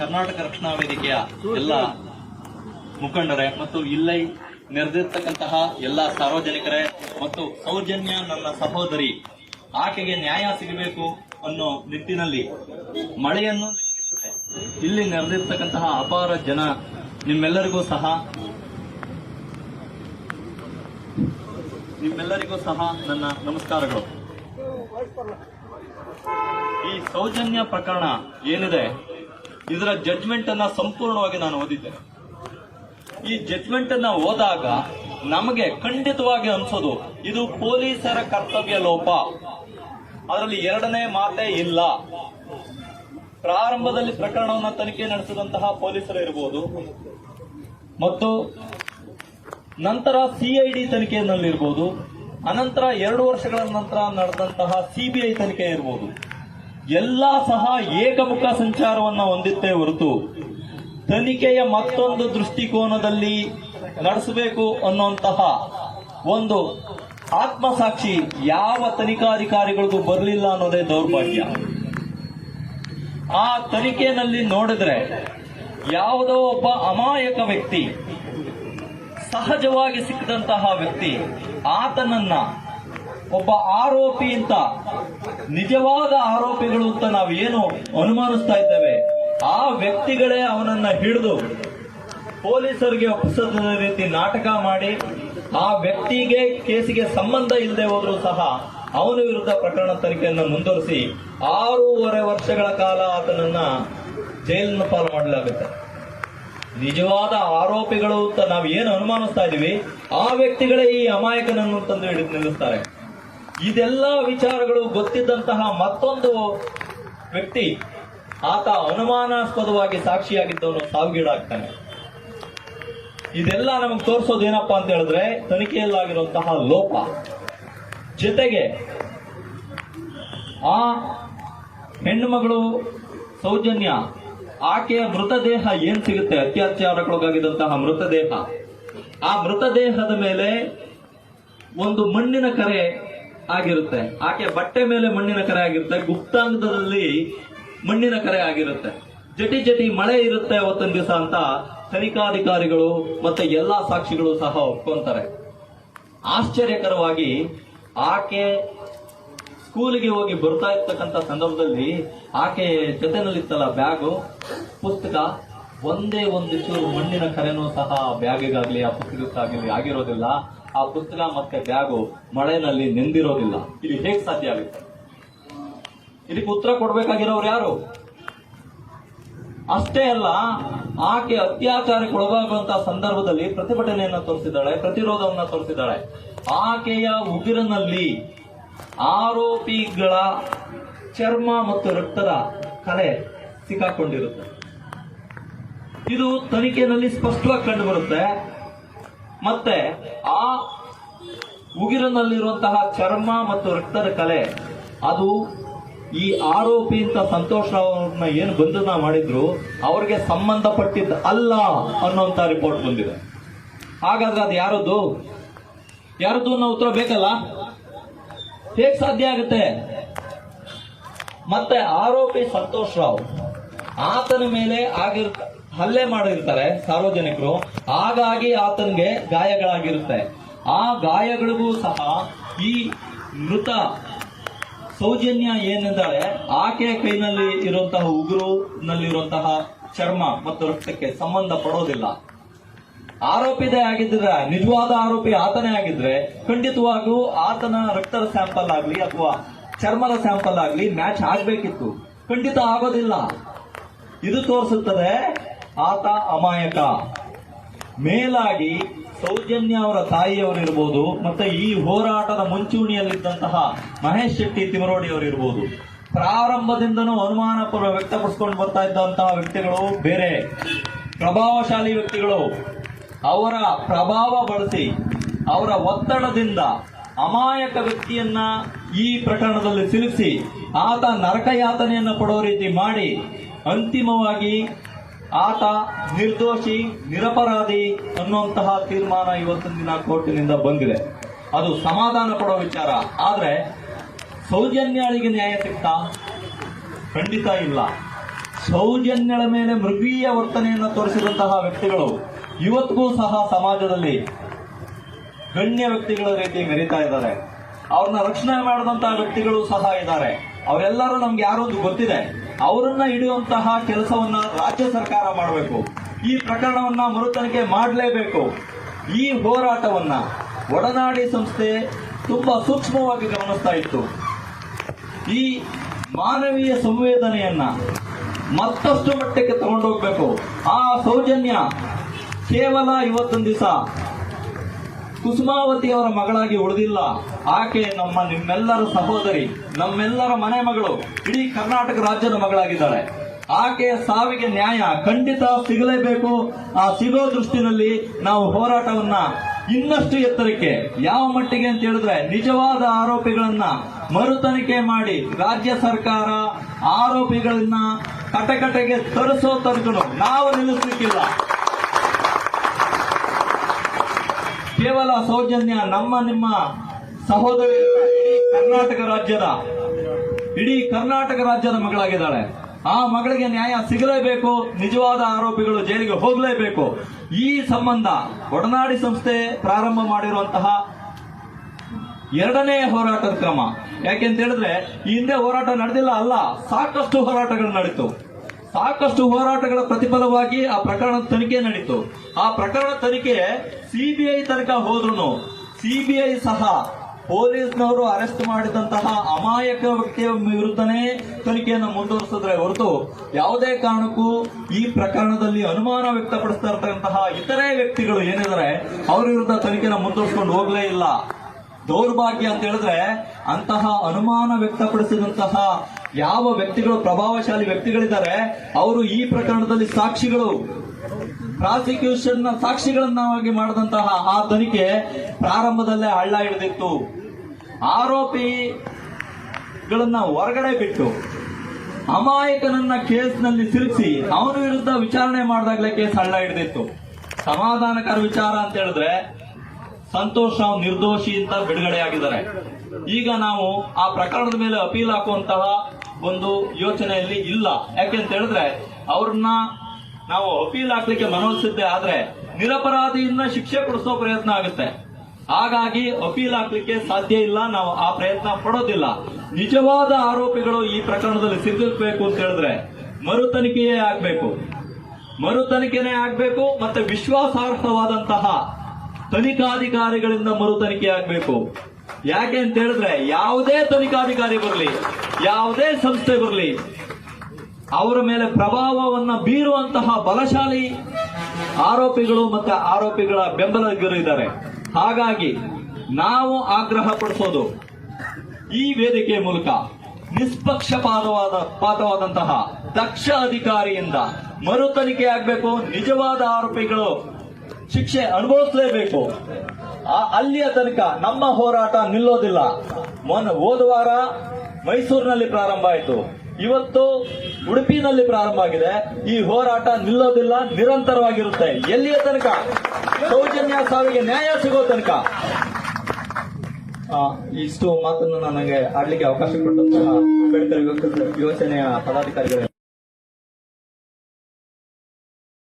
ಕರ್ನಾಟಕ ರಕ್ಷಣಾ ವೇದಿಕೆಯ ಎಲ್ಲ ಮುಖಂಡರೇ ಮತ್ತು ಇಲ್ಲಿ ನೆರೆದಿರ್ತಕ್ಕಂತಹ ಎಲ್ಲ ಸಾರ್ವಜನಿಕರೇ ಮತ್ತು ಸೌಜನ್ಯ ನನ್ನ ಸಹೋದರಿ, ಆಕೆಗೆ ನ್ಯಾಯ ಸಿಗಬೇಕು ಅನ್ನೋ ನಿಟ್ಟಿನಲ್ಲಿ ಮಳೆಯನ್ನು ಇಲ್ಲಿ ನೆರೆದಿರ್ತಕ್ಕಂತಹ ಅಪಾರ ಜನ ನಿಮ್ಮೆಲ್ಲರಿಗೂ ಸಹ ನಿಮ್ಮೆಲ್ಲರಿಗೂ ಸಹ ನನ್ನ ನಮಸ್ಕಾರಗಳು. ಈ ಸೌಜನ್ಯ ಪ್ರಕರಣ ಏನಿದೆ? ಇದರ ಜಡ್ಜ್ಮೆಂಟ್ ಅನ್ನ ಸಂಪೂರ್ಣವಾಗಿ ನಾನು ಓದಿದ್ದೇನೆ. ಈ ಜಡ್ಜ್ಮೆಂಟ್ ಅನ್ನ ಓದಾಗ ನಮಗೆ ಖಂಡಿತವಾಗಿ ಅನ್ಸೋದು, ಇದು ಪೊಲೀಸರ ಕರ್ತವ್ಯ ಲೋಪ. ಅದರಲ್ಲಿ ಎರಡನೇ ಮಾತೇ ಇಲ್ಲ. ಪ್ರಾರಂಭದಲ್ಲಿ ಪ್ರಕರಣವನ್ನು ತನಿಖೆ ನಡೆಸಿದಂತಹ ಪೊಲೀಸರು ಇರಬಹುದು ಮತ್ತು ನಂತರ ಸಿಐಡಿ ತನಿಖೆಯಲ್ಲಿರ್ಬೋದು, ಅನಂತರ ಎರಡು ವರ್ಷಗಳ ನಂತರ ನಡೆದಂತಹ ಸಿಬಿಐ ತನಿಖೆ ಇರಬಹುದು ಎಲ್ಲ ಸಹ ಏಕಮುಖ ಸಂಚಾರವನ್ನ ಹೊಂದಿತ್ತೇ ಹೊರತು ತನಿಖೆಯ ಮತ್ತೊಂದು ದೃಷ್ಟಿಕೋನದಲ್ಲಿ ನಡೆಸಬೇಕು ಅನ್ನುವಂತಹ ಒಂದು ಆತ್ಮಸಾಕ್ಷಿ ಯಾವ ತನಿಖಾಧಿಕಾರಿಗಳಿಗೂ ಬರಲಿಲ್ಲ ಅನ್ನೋದೇ ದೌರ್ಭಾಗ್ಯ. ಆ ತನಿಖೆಯಲ್ಲಿ ನೋಡಿದ್ರೆ ಯಾವುದೋ ಒಬ್ಬ ಅಮಾಯಕ ವ್ಯಕ್ತಿ, ಸಹಜವಾಗಿ ಸಿಕ್ಕಿದಂತಹ ವ್ಯಕ್ತಿ, ಆತನನ್ನ ಒಬ್ಬ ಆರೋಪಿ ಅಂತ, ನಿಜವಾದ ಆರೋಪಿಗಳು ಅಂತ ನಾವು ಏನು ಅನುಮಾನಿಸ್ತಾ ಇದ್ದೇವೆ? ಆ ವ್ಯಕ್ತಿಗಳೇ ಅವನನ್ನ ಹಿಡಿದು ಪೊಲೀಸರಿಗೆ ಒಪ್ಪಿಸದ ರೀತಿ ನಾಟಕ ಮಾಡಿ, ಆ ವ್ಯಕ್ತಿಗೆ ಕೇಸಿಗೆ ಸಂಬಂಧ ಇಲ್ಲದೆ ಹೋದ್ರೂ ಸಹ ಅವನ ವಿರುದ್ಧ ಪ್ರಕರಣ ತನಿಖೆಯನ್ನು ಮುಂದುವರಿಸಿ ಆರೂವರೆ ವರ್ಷಗಳ ಕಾಲ ಆತನನ್ನ ಜೈಲನ್ನು ಪಾಲು ಮಾಡಲಾಗುತ್ತೆ. ನಿಜವಾದ ಆರೋಪಿಗಳು ಅಂತ ನಾವು ಏನು ಅನುಮಾನಿಸ್ತಾ ಇದೀವಿ ಆ ವ್ಯಕ್ತಿಗಳೇ ಈ ಅಮಾಯಕನನ್ನು ತಂದು ಹಿಡಿದು ನಿಲ್ಲಿಸ್ತಾರೆ. ಇದೆಲ್ಲ ವಿಚಾರಗಳು ಗೊತ್ತಿದ್ದಂತಹ ಮತ್ತೊಂದು ವ್ಯಕ್ತಿ, ಆತ ಅನುಮಾನಾಸ್ಪದವಾಗಿ ಸಾಕ್ಷಿಯಾಗಿದ್ದವನು ಸಾವಿಗೀಡಾಗ್ತಾನೆ. ಇದೆಲ್ಲ ನಮಗೆ ತೋರಿಸೋದು ಏನಪ್ಪಾ ಅಂತ ಹೇಳಿದ್ರೆ, ತನಿಖೆಯಲ್ಲಾಗಿರುವಂತಹ ಲೋಪ. ಜೊತೆಗೆ, ಆ ಹೆಣ್ಣು ಮಗಳು ಸೌಜನ್ಯ, ಆಕೆಯ ಮೃತದೇಹ ಏನ್ ಸಿಗುತ್ತೆ? ಅತ್ಯಾಚಾರಕ್ಕೊಳಗಾಗಿದ್ದಂತಹ ಮೃತದೇಹ ಆ ಮೃತದೇಹದ ಮೇಲೆ ಒಂದು ಮಣ್ಣಿನ ಕರೆ ಆಗಿರುತ್ತೆ. ಆಕೆ ಬಟ್ಟೆ ಮೇಲೆ ಮಣ್ಣಿನ ಕರೆ ಆಗಿರುತ್ತೆ. ಗುಪ್ತಾಂಗದಲ್ಲಿ ಮಣ್ಣಿನ ಕರೆ ಆಗಿರುತ್ತೆ. ಜಟಿ ಜಟಿ ಮಳೆ ಇರುತ್ತೆ ಅವತ್ತೊಂದು ದಿವಸ ಅಂತ ತನಿಖಾಧಿಕಾರಿಗಳು ಮತ್ತೆ ಎಲ್ಲಾ ಸಾಕ್ಷಿಗಳು ಸಹ ಒಪ್ಕೊಂತಾರೆ. ಆಶ್ಚರ್ಯಕರವಾಗಿ ಆಕೆ ಸ್ಕೂಲಿಗೆ ಹೋಗಿ ಬರ್ತಾ ಇರ್ತಕ್ಕಂಥ ಸಂದರ್ಭದಲ್ಲಿ ಆಕೆ ಜೊತೆನಲ್ಲಿತ್ತಲ್ಲ ಬ್ಯಾಗು, ಪುಸ್ತಕ, ಒಂದೇ ಒಂದು ಚೂರು ಮಣ್ಣಿನ ಕರೆನೂ ಸಹ ಬ್ಯಾಗಿಗಾಗ್ಲಿ, ಆ ಪುಸ್ತಕಕ್ಕಾಗಲಿ ಆಗಿರೋದಿಲ್ಲ. ಆ ಪುಸ್ತಕ ಮತ್ತೆ ಬ್ಯಾಗು ಮಳೆನಲ್ಲಿ ನೆಂದಿರೋದಿಲ್ಲ. ಇದು ಹೇಗೆ ಸಾಧ್ಯ ಆಗುತ್ತೆ? ಇದಕ್ಕೆ ಉತ್ತರ ಕೊಡ್ಬೇಕಾಗಿರೋರು ಯಾರು? ಅಷ್ಟೇ ಅಲ್ಲ, ಆಕೆ ಅತ್ಯಾಚಾರಕ್ಕೆ ಒಳಗಾಗುವಂತಹ ಸಂದರ್ಭದಲ್ಲಿ ಪ್ರತಿಭಟನೆಯನ್ನ ತೋರಿಸಿದ್ದಾಳೆ, ಪ್ರತಿರೋಧವನ್ನ ತೋರಿಸಿದ್ದಾಳೆ. ಆಕೆಯ ಉಗಿರಿನಲ್ಲಿ ಆರೋಪಿಗಳ ಚರ್ಮ ಮತ್ತು ರಕ್ತದ ಕಲೆ ಸಿಕ್ಕಾಕೊಂಡಿರುತ್ತೆ. ಇದು ತನಿಖೆಯಲ್ಲಿ ಸ್ಪಷ್ಟವಾಗಿ ಕಂಡು ಬರುತ್ತೆ ಮತ್ತೆ ಆ ಉಗಿರಿನಲ್ಲಿರುವಂತಹ ಚರ್ಮ ಮತ್ತು ರಕ್ತದ ಕಲೆ, ಅದು ಈ ಆರೋಪಿ ಅಂತ ಸಂತೋಷ್ ರಾವ್ ಅವ್ರನ್ನ ಏನು ಬಂಧನ ಮಾಡಿದ್ರು, ಅವ್ರಿಗೆ ಸಂಬಂಧಪಟ್ಟಿದ್ದ ಅಲ್ಲ ಅನ್ನುವಂತ ರಿಪೋರ್ಟ್ ಬಂದಿದೆ. ಹಾಗಾದ್ರೆ ಅದು ಯಾರದ್ದು? ಯಾರದ್ದು ಅನ್ನೋ ಉತ್ತರ ಬೇಕಲ್ಲ? ಹೇಗ್ ಸಾಧ್ಯ ಆಗುತ್ತೆ? ಮತ್ತೆ ಆರೋಪಿ ಸಂತೋಷ್ ರಾವ್, ಆತನ ಮೇಲೆ ಆಗಿರ್ ಹಲ್ಲೆ ಮಾಡಿರ್ತಾರೆ ಸಾರ್ವಜನಿಕರು, ಹಾಗಾಗಿ ಆತನಿಗೆ ಗಾಯಗಳಾಗಿರುತ್ತೆ. ಆ ಗಾಯಗಳಿಗೂ ಸಹ ಈ ಮೃತ ಸೌಜನ್ಯ ಏನೆಂದರೆ ಆಕೆಯ ಕೈನಲ್ಲಿ ಇರುವಂತಹ ಉಗುರುನಲ್ಲಿರುವಂತಹ ಚರ್ಮ ಮತ್ತು ರಕ್ತಕ್ಕೆ ಸಂಬಂಧ ಪಡೋದಿಲ್ಲ. ಆರೋಪಿದೇ ಆಗಿದ್ರೆ, ನಿಜವಾದ ಆರೋಪಿ ಆತನೇ ಆಗಿದ್ರೆ, ಖಂಡಿತವಾಗೂ ಆತನ ರಕ್ತದ ಸ್ಯಾಂಪಲ್ ಆಗ್ಲಿ ಅಥವಾ ಚರ್ಮದ ಸ್ಯಾಂಪಲ್ ಆಗ್ಲಿ ಮ್ಯಾಚ್ ಆಗ್ಬೇಕಿತ್ತು. ಖಂಡಿತ ಆಗೋದಿಲ್ಲ. ಇದು ತೋರಿಸುತ್ತದೆ ಆತ ಅಮಾಯಕ. ಮೇಲಾಗಿ ಸೌಜನ್ಯ ಅವರ ತಾಯಿಯವರಿರ್ಬೋದು, ಮತ್ತೆ ಈ ಹೋರಾಟದ ಮುಂಚೂಣಿಯಲ್ಲಿದ್ದಂತಹ ಮಹೇಶ್ ಶೆಟ್ಟಿ ತಿಮರೋಡಿ ಅವರಿರ್ಬೋದು ಪ್ರಾರಂಭದಿಂದನೂ ಅನುಮಾನ ವ್ಯಕ್ತಪಡಿಸ್ಕೊಂಡು ಬರ್ತಾ ಇದ್ದಂತಹ ವ್ಯಕ್ತಿಗಳು ಬೇರೆ. ಪ್ರಭಾವಶಾಲಿ ವ್ಯಕ್ತಿಗಳು. ಅವರ ಪ್ರಭಾವ ಬಳಸಿ, ಅವರ ಒತ್ತಡದಿಂದ ಅಮಾಯಕ ವ್ಯಕ್ತಿಯನ್ನ ಈ ಪ್ರಕರಣದಲ್ಲಿ ಸಿಲುಕಿಸಿ, ಆತ ನರಕಯಾತನೆಯನ್ನು ಪಡೋ ರೀತಿ ಮಾಡಿ, ಅಂತಿಮವಾಗಿ ಆತ ನಿರ್ದೋಷಿ, ನಿರಪರಾಧಿ ಅನ್ನುವಂತಹ ತೀರ್ಮಾನ ಇವತ್ತಿನ ದಿನ ಕೋರ್ಟಿನಿಂದ ಬಂದಿದೆ. ಅದು ಸಮಾಧಾನ ಕೊಡೋ ವಿಚಾರ. ಆದರೆ ಸೌಜನ್ಯಾಳಿಗೆ ನ್ಯಾಯ ಸಿಗ್ತಾ ಖಂಡಿತ ಇಲ್ಲ. ಸೌಜನ್ಯಳ ಮೇಲೆ ಮೃಗೀಯ ವರ್ತನೆಯನ್ನು ತೋರಿಸಿದಂತಹ ವ್ಯಕ್ತಿಗಳು ಇವತ್ತಿಗೂ ಸಹ ಸಮಾಜದಲ್ಲಿ ಗಣ್ಯ ವ್ಯಕ್ತಿಗಳ ರೀತಿ ಮೆರೀತಾ ಇದ್ದಾರೆ. ಅವ್ರನ್ನ ರಕ್ಷಣೆ ಮಾಡಿದಂತಹ ವ್ಯಕ್ತಿಗಳು ಸಹ ಇದ್ದಾರೆ. ಅವರೆಲ್ಲರೂ ನಮ್ಗೆ ಯಾರೊಂದು ಗೊತ್ತಿದೆ. ಅವರನ್ನ ಹಿಡಿಯುವಂತಹ ಕೆಲಸವನ್ನ ರಾಜ್ಯ ಸರ್ಕಾರ ಮಾಡಬೇಕು. ಈ ಪ್ರಕರಣವನ್ನ ಮರುತನಿಗೆ ಮಾಡಲೇಬೇಕು. ಈ ಹೋರಾಟವನ್ನ ಒಡನಾಡಿ ಸಂಸ್ಥೆ ತುಂಬಾ ಸೂಕ್ಷ್ಮವಾಗಿ ಗಮನಿಸ್ತಾ ಇತ್ತು. ಈ ಮಾನವೀಯ ಸಂವೇದನೆಯನ್ನ ಮತ್ತಷ್ಟು ಮಟ್ಟಕ್ಕೆ ತಗೊಂಡೋಗ್ಬೇಕು. ಆ ಸೌಜನ್ಯ ಕೇವಲ ಇವತ್ತೊಂದು ದಿವಸ ಕುಸುಮಾವತಿ ಅವರ ಮಗಳಾಗಿ ಉಳಿದಿಲ್ಲ. ಆಕೆ ನಮ್ಮ ನಿಮ್ಮೆಲ್ಲರ ಸಹೋದರಿ, ನಮ್ಮೆಲ್ಲರ ಮನೆ ಮಗಳು, ಇಡೀ ಕರ್ನಾಟಕ ರಾಜ್ಯದ ಮಗಳಾಗಿದ್ದಾಳೆ. ಆಕೆಯ ಸಾವಿಗೆ ನ್ಯಾಯ ಖಂಡಿತ ಸಿಗಲೇಬೇಕು. ಆ ಸಿಗೋ ದೃಷ್ಟಿನಲ್ಲಿ ನಾವು ಹೋರಾಟವನ್ನ ಇನ್ನಷ್ಟು ಎತ್ತರಕ್ಕೆ, ಯಾವ ಮಟ್ಟಿಗೆ ಅಂತ ಹೇಳಿದ್ರೆ ನಿಜವಾದ ಆರೋಪಿಗಳನ್ನ ಮರು ತನಿಖೆ ಮಾಡಿ ರಾಜ್ಯ ಸರ್ಕಾರ ಆರೋಪಿಗಳನ್ನ ಕಟಕಟೆಗೆ ತರಿಸೋ ತನಕನು ನಾವು ನಿಲ್ಲಿಸ್ಲಿಕ್ಕಿಲ್ಲ. ಕೇವಲ ಸೌಜನ್ಯ ನಮ್ಮ ನಿಮ್ಮ ಸಹೋದರಿ ಇಡೀ ಕರ್ನಾಟಕ ರಾಜ್ಯದ, ಇಡೀ ಕರ್ನಾಟಕ ರಾಜ್ಯದ ಮಗಳಾಗಿದ್ದಾಳೆ. ಆ ಮಗಳಿಗೆ ನ್ಯಾಯ ಸಿಗಲೇಬೇಕು, ನಿಜವಾದ ಆರೋಪಿಗಳು ಜೈಲಿಗೆ ಹೋಗಲೇಬೇಕು. ಈ ಸಂಬಂಧ ಒಡನಾಡಿ ಸಂಸ್ಥೆ ಪ್ರಾರಂಭ ಮಾಡಿರುವಂತಹ ಎರಡನೇ ಹೋರಾಟದ ಕ್ರಮ. ಯಾಕೆಂತ ಹೇಳಿದ್ರೆ, ಈ ಹಿಂದೆ ಹೋರಾಟ ನಡೆದಿಲ್ಲ ಅಲ್ಲ, ಸಾಕಷ್ಟು ಹೋರಾಟಗಳು ನಡೀತು ಸಾಕಷ್ಟು ಹೋರಾಟಗಳ ಪ್ರತಿಫಲವಾಗಿ ಆ ಪ್ರಕರಣದ ತನಿಖೆ ನಡೀತು. ಆ ಪ್ರಕರಣ ತನಿಖೆ ಸಿಬಿಐ ತನಕ ಹೋದ್ರು ಸಿಬಿಐ ಸಹ ಪೊಲೀಸ್ನವರು ಅರೆಸ್ಟ್ ಮಾಡಿದಂತಹ ಅಮಾಯಕ ವ್ಯಕ್ತಿಯ ವಿರುದ್ಧನೇ ತನಿಖೆಯನ್ನು ಮುಂದುವರಿಸಿದ್ರೆ ಹೊರತು ಯಾವುದೇ ಕಾರಣಕ್ಕೂ ಈ ಪ್ರಕರಣದಲ್ಲಿ ಅನುಮಾನ ವ್ಯಕ್ತಪಡಿಸ್ತಾ ಇರ್ತಕ್ಕಂತಹ ಇತರೆ ವ್ಯಕ್ತಿಗಳು ಏನಿದ್ದಾರೆ ಅವರ ವಿರುದ್ಧ ತನಿಖೆನ ಮುಂದುವರಿಸಿಕೊಂಡು ಹೋಗಲೇ ಇಲ್ಲ. ದೌರ್ಭಾಗ್ಯ ಅಂತ ಹೇಳಿದ್ರೆ ಅಂತಹ ಅನುಮಾನ ವ್ಯಕ್ತಪಡಿಸಿದಂತಹ ಯಾವ ವ್ಯಕ್ತಿಗಳು ಪ್ರಭಾವಶಾಲಿ ವ್ಯಕ್ತಿಗಳಿದ್ದಾರೆ, ಅವರು ಈ ಪ್ರಕರಣದಲ್ಲಿ ಸಾಕ್ಷಿಗಳು. ಪ್ರಾಸಿಕ್ಯೂಷನ್ ಸಾಕ್ಷಿಗಳನ್ನಾಗಿ ಮಾಡಿದಂತಹ ಆ ತನಿಖೆ ಪ್ರಾರಂಭದಲ್ಲೇ ಹಳ್ಳ ಹಿಡಿದಿತ್ತು. ಆರೋಪಿಗಳನ್ನ ಹೊರಗಡೆ ಬಿಟ್ಟು ಅಮಾಯಕನನ್ನ ಕೇಸ್ನಲ್ಲಿ ಸಿಲುಕಿಸಿ ಅವನ ವಿರುದ್ಧ ವಿಚಾರಣೆ ಮಾಡಿದಾಗಲೇ ಕೇಸ್ ಹಳ್ಳ ಹಿಡಿದಿತ್ತು. ಸಮಾಧಾನಕರ ವಿಚಾರ ಅಂತ ಹೇಳಿದ್ರೆ ಸಂತೋಷ್ ರಾವ್ ನಿರ್ದೋಷಿ ಅಂತ ಬಿಡುಗಡೆಯಾಗಿದ್ದಾರೆ. ಈಗ ನಾವು ಆ ಪ್ರಕರಣದ ಮೇಲೆ ಅಪೀಲ್ ಹಾಕುವಂತಹ ಒಂದು ಯೋಚನೆಯಲ್ಲಿ ಇಲ್ಲ. ಯಾಕೆಂತ ಹೇಳಿದ್ರೆ, ಅವ್ರನ್ನ ನಾವು ಅಪೀಲ್ ಹಾಕ್ಲಿಕ್ಕೆ ಮನವೊಲಿಸಿದ್ದೆ ಆದ್ರೆ ನಿರಪರಾಧಿಯಿಂದ ಶಿಕ್ಷೆ ಕೊಡಿಸೋ ಪ್ರಯತ್ನ ಆಗುತ್ತೆ. ಹಾಗಾಗಿ ಅಪೀಲ್ ಹಾಕ್ಲಿಕ್ಕೆ ಸಾಧ್ಯ ಇಲ್ಲ, ನಾವು ಆ ಪ್ರಯತ್ನ ಪಡೋದಿಲ್ಲ. ನಿಜವಾದ ಆರೋಪಿಗಳು ಈ ಪ್ರಕರಣದಲ್ಲಿ ಸಿಗಬೇಕು ಅಂತ ಹೇಳಿದ್ರೆ ಮರು ತನಿಖೆಯೇ ಆಗ್ಬೇಕು. ಮರು ತನಿಖೆನೇ ಆಗ್ಬೇಕು ಮತ್ತೆ ವಿಶ್ವಾಸಾರ್ಹವಾದಂತಹ ತನಿಖಾಧಿಕಾರಿಗಳಿಂದ ಮರು ತನಿಖೆ ಆಗ್ಬೇಕು. ಯಾಕೆ ಅಂತ ಹೇಳಿದ್ರೆ ಯಾವುದೇ ತನಿಖಾಧಿಕಾರಿ ಬರಲಿ, ಯಾವುದೇ ಸಂಸ್ಥೆ ಬರಲಿ, ಅವರ ಮೇಲೆ ಪ್ರಭಾವವನ್ನು ಬೀರುವಂತಹ ಬಲಶಾಲಿ ಆರೋಪಿಗಳು ಮತ್ತು ಆರೋಪಿಗಳ ಬೆಂಬಲಿಗರು ಇದ್ದಾರೆ. ಹಾಗಾಗಿ ನಾವು ಆಗ್ರಹ ಪಡಿಸೋದು ಈ ವೇದಿಕೆಯ ಮೂಲಕ ನಿಷ್ಪಕ್ಷಪಾತವಾದ ಪಾತವಾದಂತಹ ದಕ್ಷ ಅಧಿಕಾರಿಯಿಂದ ಮರು ತನಿಖೆ ಆಗಬೇಕು, ನಿಜವಾದ ಆರೋಪಿಗಳು ಶಿಕ್ಷೆ ಅನುಭವಿಸಲೇಬೇಕು. ಅಲ್ಲಿಯ ತನಕ ನಮ್ಮ ಹೋರಾಟ ನಿಲ್ಲೋದಿಲ್ಲ. ಮೊನ್ನೆ ಹೋದ ವಾರ ಮೈಸೂರಿನಲ್ಲಿ ಪ್ರಾರಂಭ ಆಯಿತು. ಇವತ್ತು ಉಡುಪಿನಲ್ಲಿ ಪ್ರಾರಂಭ ಆಗಿದೆ. ಈ ಹೋರಾಟ ನಿಲ್ಲೋದಿಲ್ಲ, ನಿರಂತರವಾಗಿರುತ್ತೆ. ಎಲ್ಲಿಯ ತನಕ? ಸೌಜನ್ಯ ಸಾವಿಗೆ ನ್ಯಾಯ ಸಿಗೋ ತನಕ. ಇಷ್ಟು ಮಾತನ್ನು ನನಗೆ ಆಡ್ಲಿಕ್ಕೆ ಅವಕಾಶ ಕೊಟ್ಟಂತಹ ಅಂಬೇಡ್ಕರ್ ಯೋಜನೆಯ ಪದಾಧಿಕಾರಿಗಳು